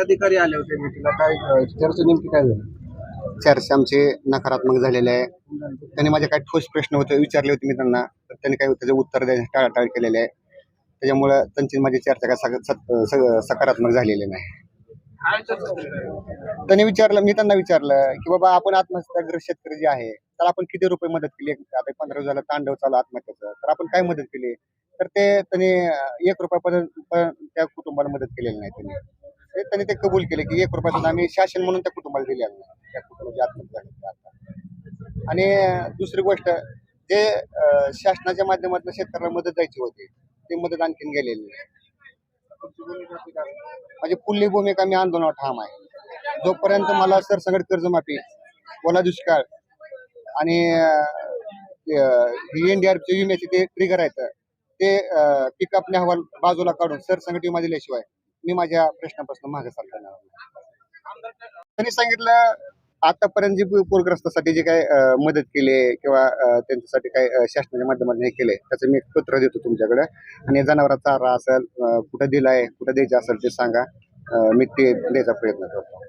अधिकारी आले होते काय अं, चर्चा नेमकी काय झाली? चर्चा आमचे नकारात्मक झालेले आहे. त्यांनी माझे काही ठोस प्रश्न होते विचारले होते मी त्यांना. तर त्यांनी काही त्याचे उत्तर द्यायचे टाळाटाळ केलेले आहे. त्याच्यामुळं त्यांची माझी चर्चा काय सग- सत- सग- सकारात्मक झालेली नाही. काय चर्चा झाली? त्यांनी विचारलं मी त्यांना विचारलं की बाबा आपण आत्महत्याग्रस्त शेतकरी जे आहे तर आपण किती रुपये मदत केली? आता पंधरा झालं तांडव चालू आत्महत्याचं. तर आपण काय मदत केली? तर ते त्यांनी अं, एक रुपयापर्यंत पण त्या कुटुंबाला मदत केलेली नाही त्यांनी. ते त्यांनी ते कबूल केले की एक रुपयाचं आम्ही शासन म्हणून त्या कुटुंबाला दिले नाही त्या कुटुंबाची आत्महत्या झाली आता. आणि दुसरी गोष्ट जे शासनाच्या माध्यमातून शेतकऱ्याला मदत द्यायची होती ती मदत आणखीन गेलेली नाही. म्हणजे माझी पुल्ली भूमिका मी आंदोलनावर ठाम आहे. जोपर्यंत मला सरसंगट कर्जमाफी ओला दुष्काळ आणि अं, ही एनडीआरचे विम्याचे ते ट्रिगर आहेत ते पिकअपने अहवाल बाजूला काढून सरसंकट विमा दिल्याशिवाय मी माझ्या प्रश्नापासून मागे सरकार त्यांनी सांगितलं आतापर्यंत जी पूरग्रस्तासाठी जे काय मदत केली आहे किंवा त्यांच्यासाठी काय शासनाच्या माध्यमातून हे केलंय त्याचं मी पत्र देतो तुमच्याकडे. आणि जनावरांचा चारा असेल कुठं दिलाय कुठं द्यायचं असेल ते सांगा. मी ते द्यायचा प्रयत्न करतो.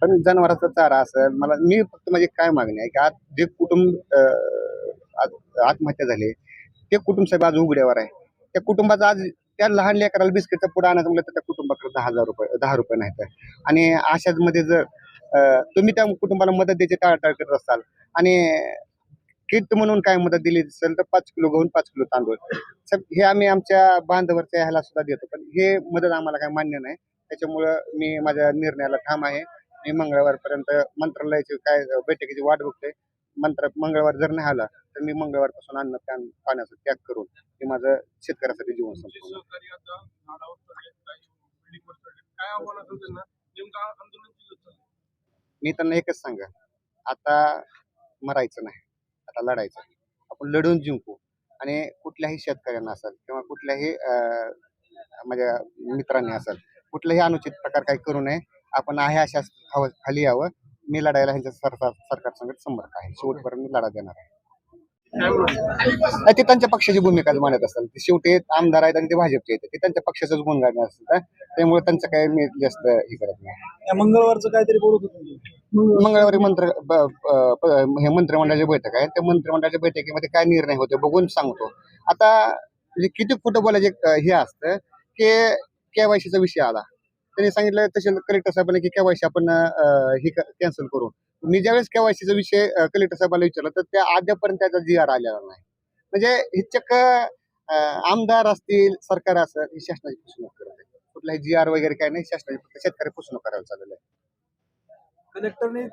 पण जनावरांचा चारा असेल मला मी फक्त माझी काय मागणी आहे की आज जे कुटुंब आत्महत्या झाली ते कुटुंब साहेब आज उघड्यावर आहे. त्या कुटुंबाचा आज त्या लहान लेकराला बिस्किटचा पुढे आणायचं म्हणलं तर त्या कुटुंबाकडे दहा हजार रुपये दहा रुपये नाहीत. आणि अशाच मध्ये जर तुम्ही त्या कुटुंबाला मदत द्यायची टाळाटाळ करत असाल आणि किट म्हणून काय मदत दिली असेल तर पाच किलो गहून पाच किलो तांदूळ. सर हे आम्ही आमच्या बांधवरच्या ह्याला सुद्धा देतो पण हे मदत आम्हाला काय मान्य नाही. त्याच्यामुळं मी माझ्या निर्णयाला ठाम आहे. मी मंगळवारपर्यंत मंत्रालयाची काय बैठकीची वाट बघतोय. मंत्र मंगळवार जर नाही आला तर मी मंगळवारपासून अन्न पान- पाण्याचा त्याग करून मी माझं शेतकऱ्यासाठी जीवन चाललंय? मी त्यांना एकच सांगा आता मरायचं नाही आता लढायचं आपण लढून जिंकू. आणि कुठल्याही शेतकऱ्यांना असेल किंवा कुठल्याही माझ्या मित्रांनी असेल कुठलाही अनुचित प्रकार काही करू नये. आपण आहे अशा खाली यावं. मी लढायला ह्यांच्या सरकार सरकार संगत समर्थ आहे. शेवटपर्यंत मी लढा देणार आहे? नाही, ते त्यांच्या पक्षाची भूमिका मानत असेल ते शेवटी आमदार आहेत आणि ते भाजपचे आहेत. ते त्यांच्या पक्षाचंच गुण गाणं असतं त्यामुळे त्यांचं काही मी जास्त हे करत नाही. मंगळवारचं काहीतरी बोलत होतो मंगळवारी मंत्र हे मंत्रिमंडळाची बैठक आहे. त्या मंत्रिमंडळाच्या बैठकीमध्ये काय निर्णय होते बघून सांगतो. आता म्हणजे किती खोटं बोलायचे हे असतं की केवायसीचा विषय आला. त्यांनी सांगितलं तसे कलेक्टर साहेबांनी की केवायसी आपण हे कॅन्सल करू मी ज्यावेळेस केवायसीचा विषय कलेक्टर साहेबांना विचारला तर त्या अद्यापर्यंत त्याचा जी आर आलेला नाही. म्हणजे हे चक्क आमदार असतील सरकार असेल ही शासनाची फसवणूक करत आहे कुठलाही जी आर वगैरे काय नाही शासनाची फक्त शेतकरी फसवणूक करायला चाललेलं आहे. कलेक्टरने